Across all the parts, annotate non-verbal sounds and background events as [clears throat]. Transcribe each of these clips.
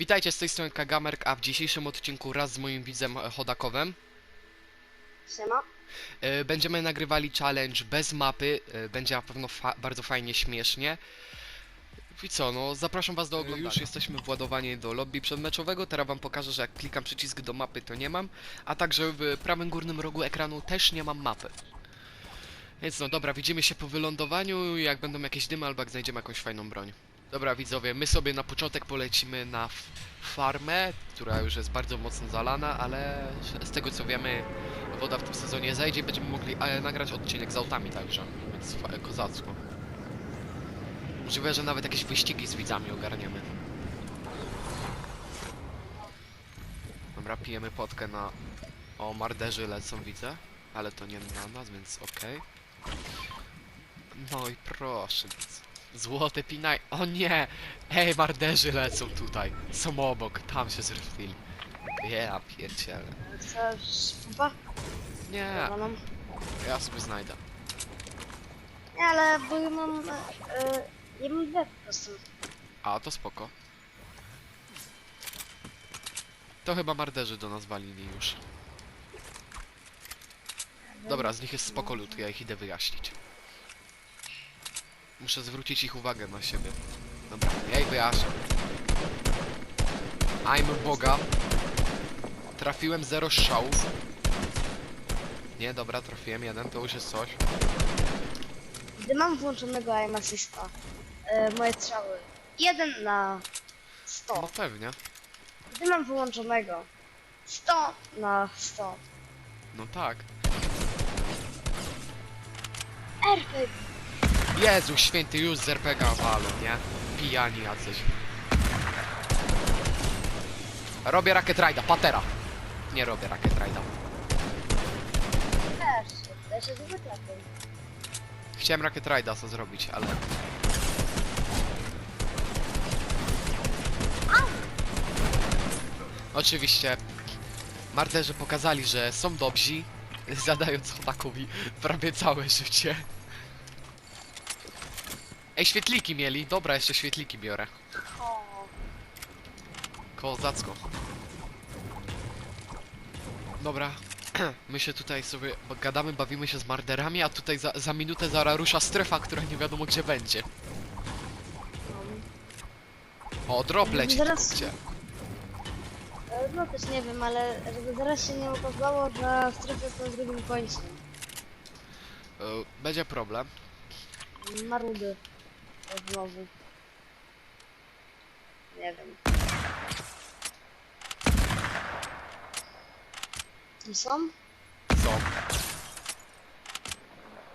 Witajcie z tej strony Kagamerk, a w dzisiejszym odcinku raz z moim widzem e, Chodakowem Siema. e, będziemy nagrywali challenge bez mapy, e, będzie na pewno fa bardzo fajnie, śmiesznie. I co, no zapraszam was do oglądania. Już jesteśmy władowani do lobby przedmeczowego, teraz wam pokażę, że jak klikam przycisk do mapy to nie mam, a także w prawym górnym rogu ekranu też nie mam mapy. Więc no dobra, widzimy się po wylądowaniu, jak będą jakieś dymy albo jak znajdziemy jakąś fajną broń. Dobra widzowie, my sobie na początek polecimy na farmę, która już jest bardzo mocno zalana, ale z tego co wiemy woda w tym sezonie zejdzie i będziemy mogli e, nagrać odcinek z autami także, więc fa- kozacko. Możliwe, że nawet jakieś wyścigi z widzami ogarniemy. Dobra, pijemy potkę na... O, marderzy lecą widzę, ale to nie na nas, więc okej. No i proszę, złote pinaj... O nie! Ej, marderzy lecą tutaj, są obok, tam się zrywili. Ja pierdzielę. Chcesz pupa? Nie, Mam. ja sobie znajdę. Nie, ale bo ja mam... E, e, ja mam dwie po prostu. A, to spoko. To chyba marderzy do nas walili już. Dobra, z nich jest spoko lód, ja ich idę wyjaśnić. Muszę zwrócić ich uwagę na siebie. Dobra, ja ich wyjaśnię. I'm Boga. Trafiłem zero strzałów. Nie, dobra, trafiłem jeden, to już jest coś. Gdy mam włączonego aim assista, e, moje strzały. Jeden na No 100. pewnie. Gdy mam wyłączonego 100 na 100. No tak. RPG. Jezu święty, już z RPGa walą, nie? Pijani jacyś. Robię Rocket Ride'a, patera. Nie robię Rocket Ride'a. Też. Ja się zwykle Chciałem Rocket Ride'a co zrobić, ale... Oczywiście marderzy pokazali, że są dobrzy, zadając chodakowi prawie całe życie. Ej, świetliki mieli. Dobra, jeszcze świetliki biorę. Kozacko. Dobra. [clears throat] My się tutaj sobie gadamy, bawimy się z marderami, a tutaj za, za minutę zara rusza strefa, która nie wiadomo gdzie będzie. O, drop leci, Zaraz- tylko gdzie? e, no też nie wiem, ale żeby zaraz się nie okazało, że strefa jest na drugim końcu. E, Będzie problem. Marudy. Znowu. Nie wiem. Tu są? Co?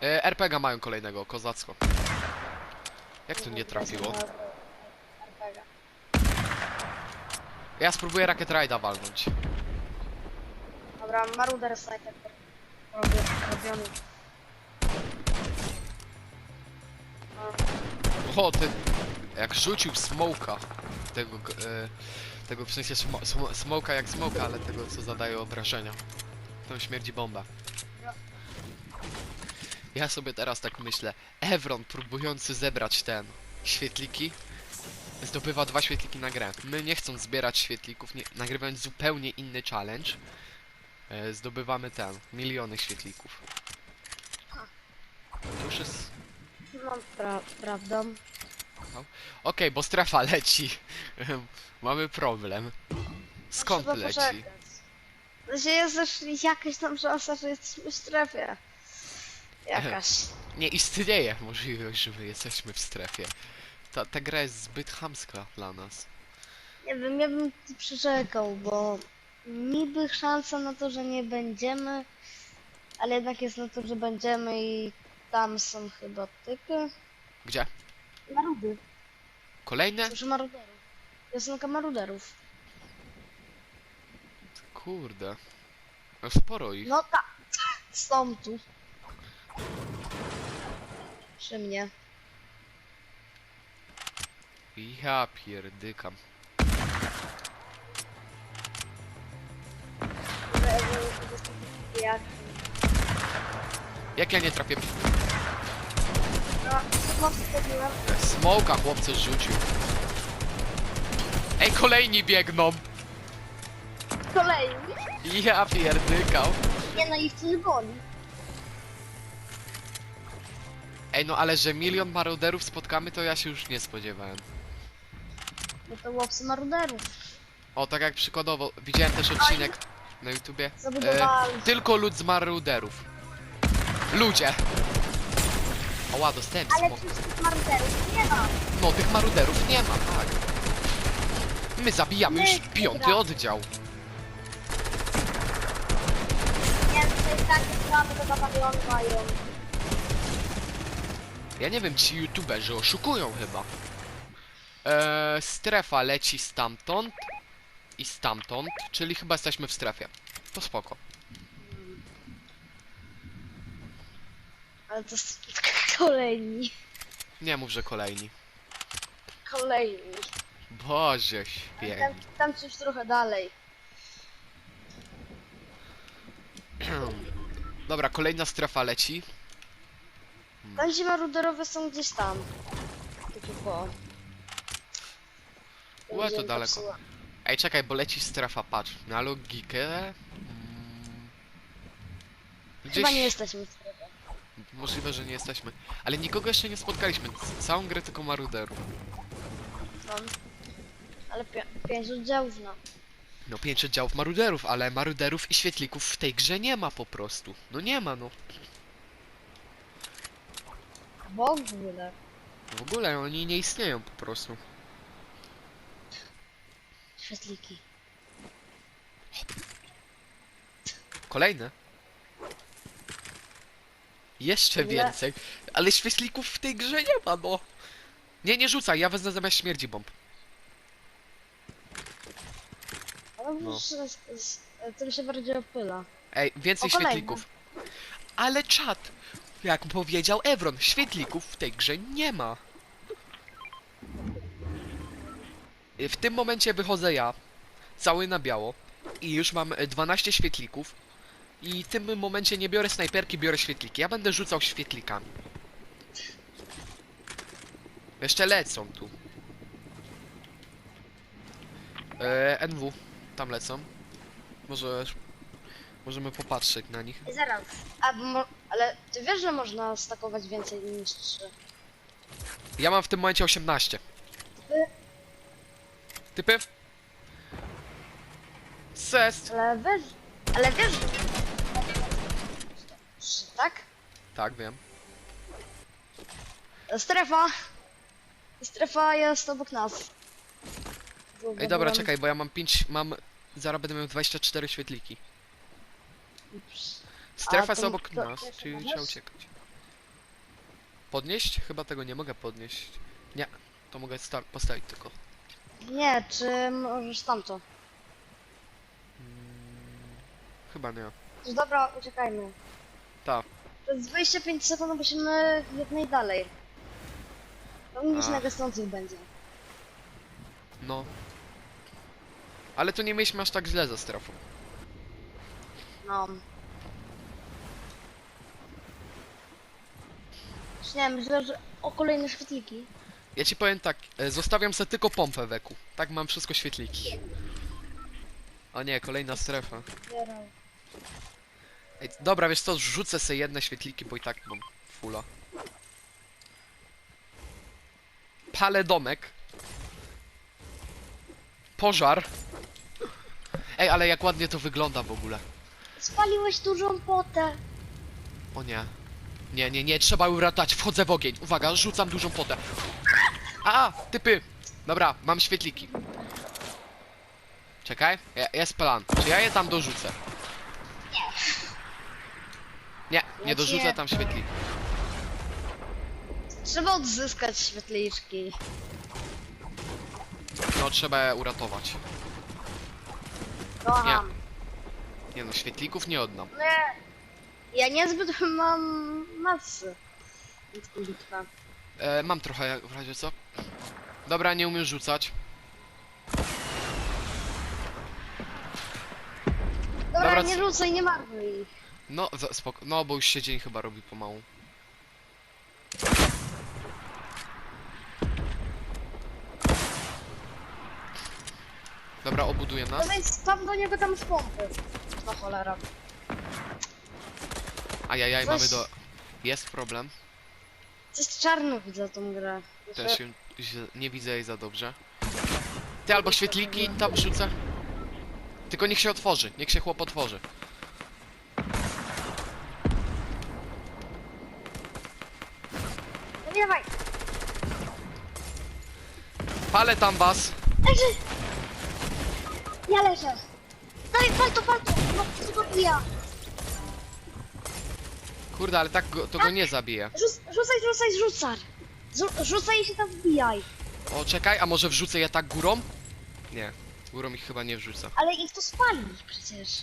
E, RPG mają kolejnego, kozacko. Jak to nie trafiło? RPG. Ja spróbuję Rocket Ride'a walnąć. Dobra, Maruder Sniper. Robię, robiony. O, ty... Jak rzucił smoka. Tego, e, tego w sensie smo, smo, smoka jak smoka, ale tego co zadaje obrażenia. To śmierdzi bomba. Ja sobie teraz tak myślę. Evron próbujący zebrać ten świetliki zdobywa dwa świetliki na grę. My nie chcąc zbierać świetlików, nie, nagrywając zupełnie inny challenge, e, zdobywamy ten, miliony świetlików. To już jest no pra prawda. Okej, bo strefa leci. [laughs] Mamy problem. Skąd Trzeba leci? poczekać. Znaczy jest też jakaś tam szansa, że jesteśmy w strefie. Jakaś. Nie istnieje możliwość, że my jesteśmy w strefie. Ta, ta gra jest zbyt chamska dla nas. Nie wiem, ja bym tu przeczekał, bo niby szansa na to, że nie będziemy, ale jednak jest na to, że będziemy i tam są chyba typy. Gdzie? Marudy. Kolejne? Proszę maruderów. Piosenka maruderów. Kurde. No sporo ich. No tak. Są tu. Przy mnie. Ja pierdykam. Jak ja nie trafię? Smoka chłopcy rzucił. Ej, kolejni biegną! Kolejny. Ja pierdykał. Nie no, ich coś boli. Ej, no ale że milion maruderów spotkamy, to ja się już nie spodziewałem. No to łopsy maruderów. O, tak jak przykładowo, widziałem też odcinek na YouTubie. E, Zabudowali. tylko lud z maruderów. Ludzie! Oła, dostałem Ale smok. przecież tych maruderów nie ma. No, tych maruderów nie ma, tak. My zabijamy już piąty oddział. Więcej takie plany do batalionu mają. Ja nie wiem, ci youtuberzy oszukują chyba. Eee, strefa leci stamtąd i stamtąd, czyli chyba jesteśmy w strefie. To spoko. Ale to jest kolejni. Nie mów, że kolejni. Kolejni. Boże Tam, święty. tam coś trochę dalej. [clears throat] Dobra, kolejna strefa leci. Tam ci maruderowie są gdzieś tam. Takie po. Ue, to daleko. popsuła. Ej, czekaj, bo leci strefa, patrz. Na logikę... mm, Chyba nie jesteśmy w. Możliwe, że nie jesteśmy. Ale nikogo jeszcze nie spotkaliśmy. C- Całą grę tylko maruderów. No. Ale pi pięć oddziałów no. No 500 działów maruderów, ale maruderów i świetlików w tej grze nie ma po prostu. No nie ma, no. W ogóle. W ogóle oni nie istnieją po prostu. Świetliki. Kolejne. Jeszcze Ile? więcej. Ale świetlików w tej grze nie ma, no. Nie, nie rzucaj, ja wezmę zamiast śmierdzi bomb. Ale No. z, z, tym się bardziej opyla. Ej, więcej O, kolejne. świetlików. Ale czat, jak powiedział Evron, świetlików w tej grze nie ma. Y, W tym momencie wychodzę ja, cały na biało i już mam y, 12 świetlików i w tym momencie nie biorę snajperki, biorę świetliki. Ja będę rzucał świetlikami. Jeszcze lecą tu. E, NW, tam lecą. Może możemy popatrzeć na nich. Zaraz. A, mo- ale ty wiesz, że można stakować więcej niż trzy. Ja mam w tym momencie 18. Ty? Typy? Cest! Ale wiesz, ale wiesz, Tak, wiem. Strefa. Strefa jest obok nas. Ej, dobra, czekaj, bo ja mam 5, mam... Zaraz będę miał 24 świetliki. Strefa to jest obok to- nas, czyli trzeba uciekać. Podnieść? Chyba tego nie mogę podnieść. Nie, to mogę sta- postawić tylko. Nie, czy możesz tamto? Mm, chyba nie. Dobra, uciekajmy. Tak. To jest 25 sekund, musimy jak najdalej. To nic Ach. na gasnących będzie. No. Ale tu nie mieliśmy aż tak źle za strefą. No. Już nie wiem, że o kolejne świetliki. Ja ci powiem tak, e, zostawiam sobie tylko pompę weku. Tak mam wszystko świetliki. O nie, kolejna strefa. Zbierał. Ej, dobra, wiesz co, rzucę sobie jedne świetliki, bo i tak mam fula. Palę domek. Pożar. Ej, ale jak ładnie to wygląda w ogóle. Spaliłeś dużą potę. O nie. Nie, nie, nie, trzeba uratować, wchodzę w ogień. Uwaga, rzucam dużą potę. A, typy. Dobra, mam świetliki. Czekaj, jest plan. Czy ja je tam dorzucę? Nie, dorzucę cię- tam świetlik. Trzeba odzyskać świetliczki. No, trzeba je uratować. Kocham. Nie no, świetlików nie oddam. Nie. Ja niezbyt mam masy. Bitwa. E, mam trochę, jak- w razie co? Dobra, nie umiem rzucać. Dobra, Dobra, nie rzucaj, nie marnuj ich. No, za- spoko. No, bo już się dzień chyba robi pomału. Dobra, obuduje nas. Więc tam do niego tam z pompy. No cholera. Ajajaj, Coś- mamy do... Jest problem. Coś czarno widzę tą grę. Też się źle- nie widzę jej za dobrze. Ty albo świetliki tam rzucę. Tylko niech się otworzy, niech się chłop otworzy. No nie dawaj! Palę tam was. Leży! Ja leżę! Daj, fal to, fal to! No, ja? Kurde, ale tak go, to go nie zabije. Rzuc, rzucaj, rzucaj, rzucaj! I się tam wbijaj. O, czekaj, a może wrzucę je tak górą? Nie, górą ich chyba nie wrzucę. Ale ich to spali przecież.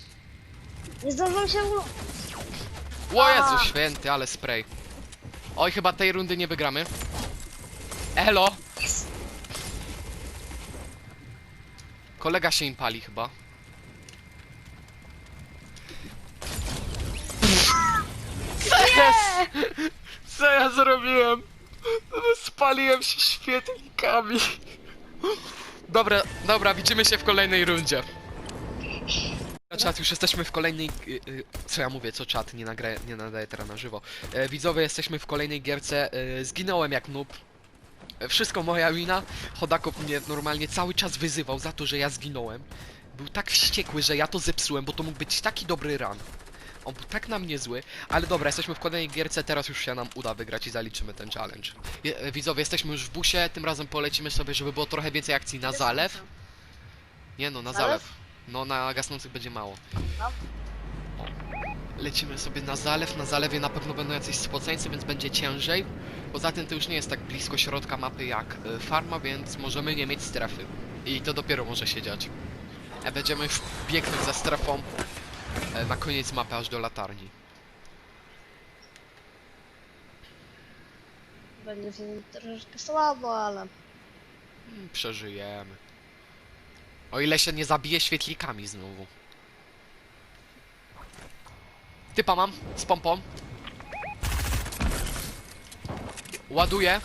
Nie zdążą się ulo... O. Jezu święty, ale spray. Oj, chyba tej rundy nie wygramy. Elo! Kolega się im pali chyba. Co jest? Co ja zrobiłem? Spaliłem się świetlikami. Dobra, dobra, widzimy się w kolejnej rundzie. Czat, już jesteśmy w kolejnej... y, y, Co ja mówię, co czat, nie, nagra, nie nadaję teraz na żywo. E, widzowie, jesteśmy w kolejnej gierce. E, zginąłem jak noob. E, Wszystko moja wina. Chodakop mnie normalnie cały czas wyzywał za to, że ja zginąłem. Był tak wściekły, że ja to zepsułem, bo to mógł być taki dobry run. On był tak na mnie zły, ale dobra, jesteśmy w kolejnej gierce, teraz już się nam uda wygrać i zaliczymy ten challenge. Je, e, widzowie, jesteśmy już w busie, tym razem polecimy sobie, żeby było trochę więcej akcji na zalew. Nie no, na Zalew? zalew. No, na gasnących będzie mało. O. Lecimy sobie na zalew, na zalewie na pewno będą jacyś spoceńcy, więc będzie ciężej. Poza tym to już nie jest tak blisko środka mapy jak y, farma, więc możemy nie mieć strefy. I to dopiero może się dziać. E, będziemy już biegnąć za strefą e, na koniec mapy aż do latarni. Będzie się troszeczkę słabo, ale... Mm, Przeżyjemy. O ile się nie zabije świetlikami znowu. Typa mam z pompą. Ładuję.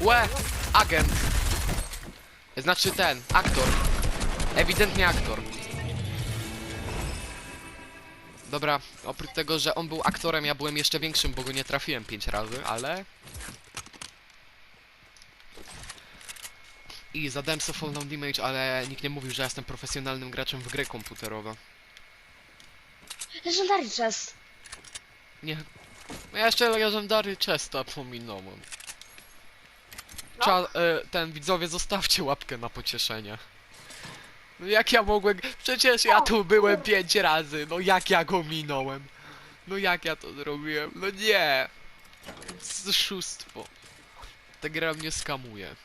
Łe! Agent! Znaczy ten, aktor. Ewidentnie aktor. Dobra, oprócz tego, że on był aktorem, ja byłem jeszcze większym, bo go nie trafiłem 5 razy, ale... I zadałem sobie fall down damage, ale nikt nie mówił, że ja jestem profesjonalnym graczem w gry komputerowe. Legendary chest. Nie... No Ja jeszcze legendary Chesta pominąłem. No. Cza, e, ten, widzowie, zostawcie łapkę na pocieszenie. No jak ja mogłem... Przecież ja tu byłem 5 razy, no jak ja go minąłem? No jak ja to zrobiłem? No nie! Zszustwo. Ta gra mnie skamuje.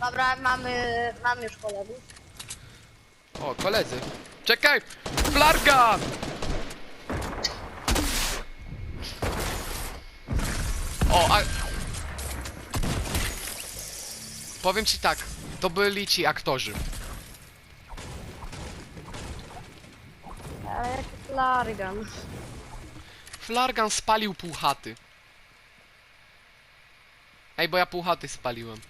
Dobra, mamy... mamy już kolegów. O, koledzy. Czekaj! Flarga! O, a... Powiem ci tak, to byli ci aktorzy. Ale jaki flargan. Flargan spalił pół chaty. Ej, bo ja pół chaty spaliłem.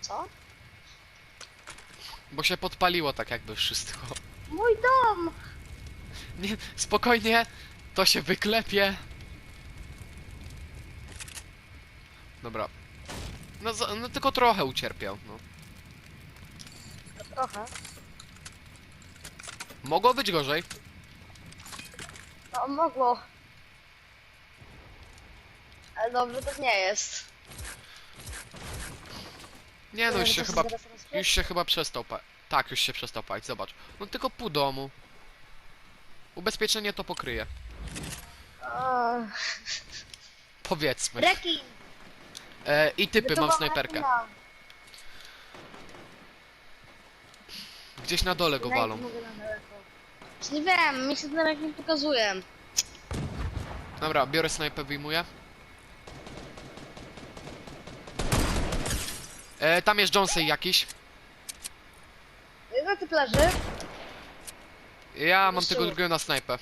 Co? Bo się podpaliło tak jakby wszystko. Mój dom! Nie, spokojnie, to się wyklepie. Dobra. No, za- no tylko trochę ucierpiał, no. Trochę. Mogło być gorzej. No, mogło. Ale dobrze to nie jest. Nie no, już się chyba, już się chyba przestał pa... Tak, już się przestał palić, zobacz. No tylko pół domu. Ubezpieczenie to pokryje. Powiedzmy. Rekin! E, I typy, mam snajperkę. rekina. Gdzieś na dole go walą. na Nie wiem, mi się ten rekin pokazuje. Dobra, biorę snajpę, wyjmuję. E, tam jest Jonesy jakiś. Jeden typ leży. Ja mam Jeszcze tego nie. drugiego na snajpę.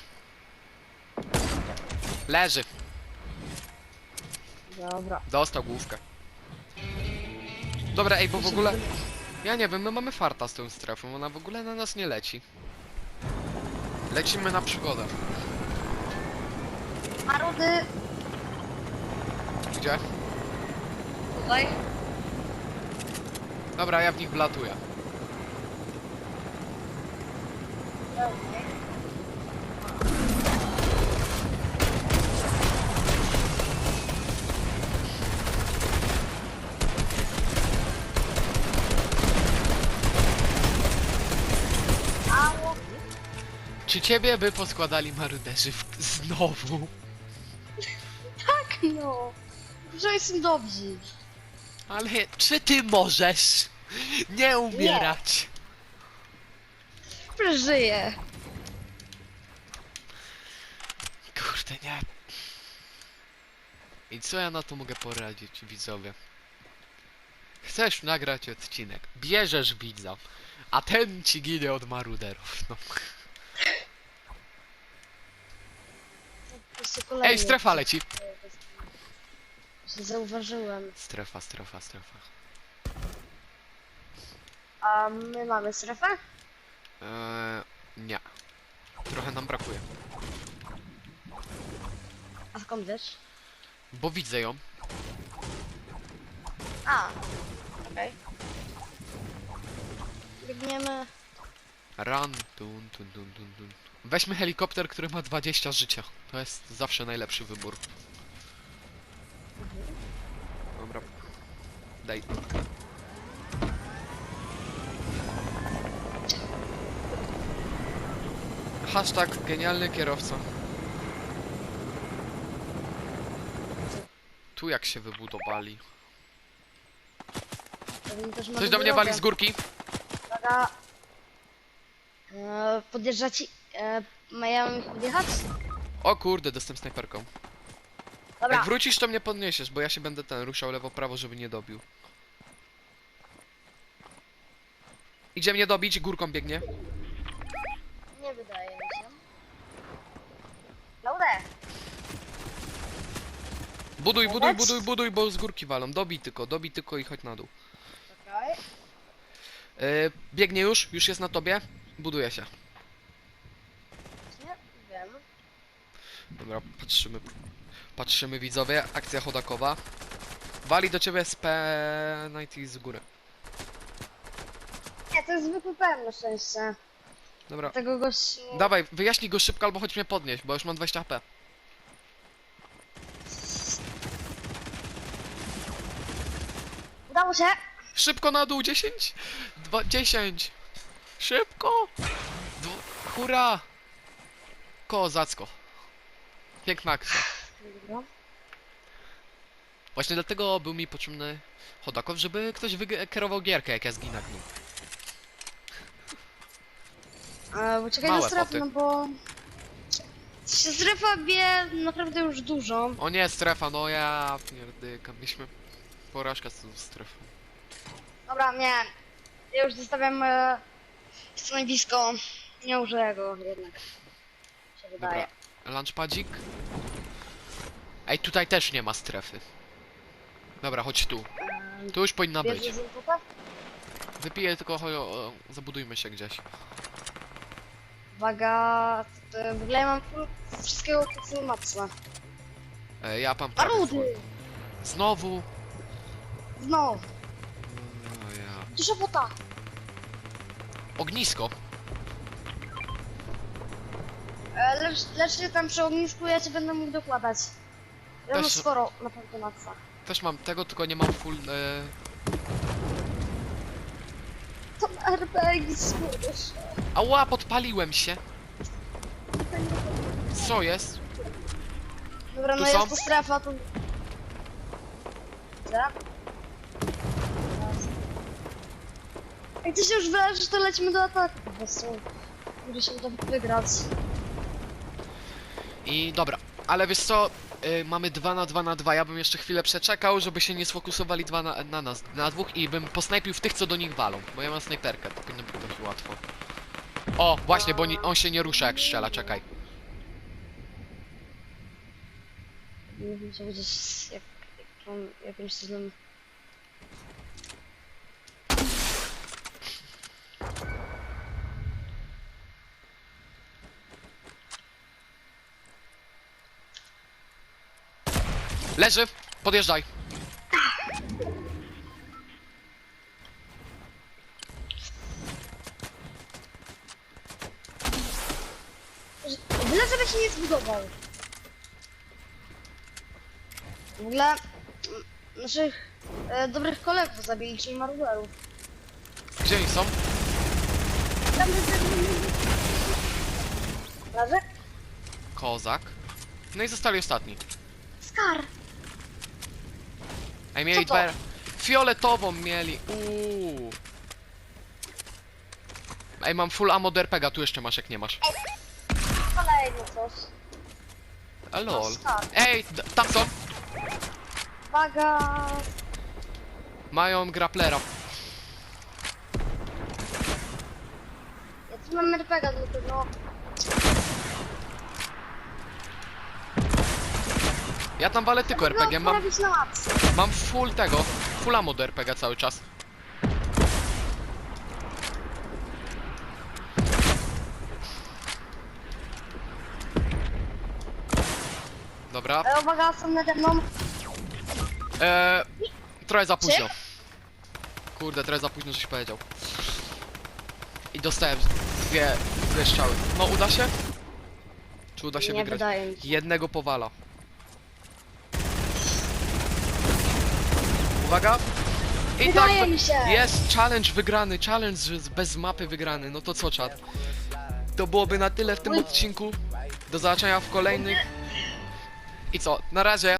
Leży. Dobra. Dostał główkę. Dobra, ej, bo w ogóle... Ja nie wiem, my mamy farta z tą strefą, ona w ogóle na nas nie leci. Lecimy na przygodę. Marudy Gdzie? tutaj. Dobra, ja w nich wlatuję. Ało. Czy ciebie by poskładali maruderzy w... znowu? Tak no. Że jestem dobrzy. Ale czy ty możesz nie umierać? Przeżyję. Kurde, nie. I co ja na to mogę poradzić, widzowie? Chcesz nagrać odcinek, bierzesz widza, a ten ci ginie od maruderów, no. Jeszcze kolejny. Ej, strefa leci! Zauważyłem. Strefa, strefa, strefa. A my mamy strefę? Eee, nie. Trochę nam brakuje. A skąd wiesz? Bo widzę ją. A. Okej. Biegniemy. Run, tun, tun, tun, tun, tun. Weźmy helikopter, który ma 20 życia. To jest zawsze najlepszy wybór. Dobra. Daj. Hashtag genialny kierowca. Tu jak się wybudowali. Coś do mnie wali z górki. Uwaga. E, podjeżdżać. E, ma- ja mam ich? O kurde, dostęp snajperką. Dobra. Jak wrócisz, to mnie podniesiesz, bo ja się będę ten ruszał lewo-prawo, żeby nie dobił. Idzie mnie dobić, górką biegnie. Nie wydaje mi się. Laudę. Buduj, buduj, buduj, buduj, bo z górki walą. Dobij tylko, dobij tylko i chodź na dół. Czekaj. Yy, biegnie już, już jest na tobie. Buduje się. Nie wiem. Dobra, patrzymy. Patrzymy widzowie, akcja chodakowa. Wali do ciebie z P90 z góry. Nie, to jest zwykły pen na szczęście. Dobra, Tego gości... dawaj, wyjaśnij go szybko albo chodź mnie podnieść, bo już mam 20 HP. Udało się. Szybko na dół, 10, 2, 10. Szybko. Dw hurra. Kozacko. Piękna akcja. Dobra. Właśnie dlatego był mi potrzebny chodakow, żeby ktoś wykierował gierkę, jak ja zginę gnu. E, bo czekaj Małe na strefę, no bo... Strefa bie naprawdę już dużo. O nie, strefa, no ja pierdykam. Mieliśmy porażkę z tą strefą. Dobra, nie. Ja już zostawiam e, stanowisko. Nie użyję go jednak. Się wydaje. Dobra, lunchpadzik. Ej, tutaj też nie ma strefy. Dobra, chodź tu. Tu już powinna być. Wypiję tylko, chodź, o, zabudujmy się gdzieś. Uwaga, to w ogóle ja mam full wszystkiego full maxa. E, ja mam prawie full. Parudy! Znowu. Znowu, O, ja. dużo bota. Ognisko. E, lecz, lecz się tam przy ognisku, ja cię będę mógł dokładać. Ja mam Też- sporo na pewno maxa. Też mam tego, tylko nie mam full... E... To RPG słyszysz. Ała, podpaliłem się. Co jest? Dobra, Tu no są? jest to strefa, to... Gdzie? Jak ty się już wyleżysz, to lecimy do ataku po prostu. Może się uda wygrać. I dobra, ale wiesz co, y, mamy 2 na 2 na 2, ja bym jeszcze chwilę przeczekał, żeby się nie sfokusowali dwa na, na nas, na dwóch i bym posnajpił w tych, co do nich walą, bo ja mam snajperkę, to powinno być dość łatwo. O, właśnie, bo on się nie rusza jak strzela, czekaj. Nie wiem, co gdzieś jak, jaką, jakimś cudem... Leży, podjeżdżaj. Byle żeby się nie zbudował. W ogóle mm, naszych e, dobrych kolegów zabili, czyli Marvelów. Gdzie oni są? Tam? Kozak. No i zostali ostatni. Skar! Ej, mieli Co to? dwa... Fioletową mieli, uuu. Ej, mam full ammo do RPGa, tu jeszcze masz jak nie masz. Kolejny coś. A lol. Ej, d- tam są. Uwaga! Mają grapplera. Ja tu mam RPG do tego. Ja tam walę tylko RPG, mam, mam full tego, full ammo do RPG cały czas. Dobra, E, uwaga, są nade mną. eee, trochę za późno. Kurde, trochę za późno żeś powiedział. I dostałem dwie, dwie strzały. No, uda się? Czy uda się Nie wygrać? wydaje. Jednego powala. Uwaga! I tak, mi się. jest challenge wygrany, challenge z- bez mapy wygrany. No to co, czat? To byłoby na tyle w tym odcinku. Do zobaczenia w kolejnych. I co? Na razie.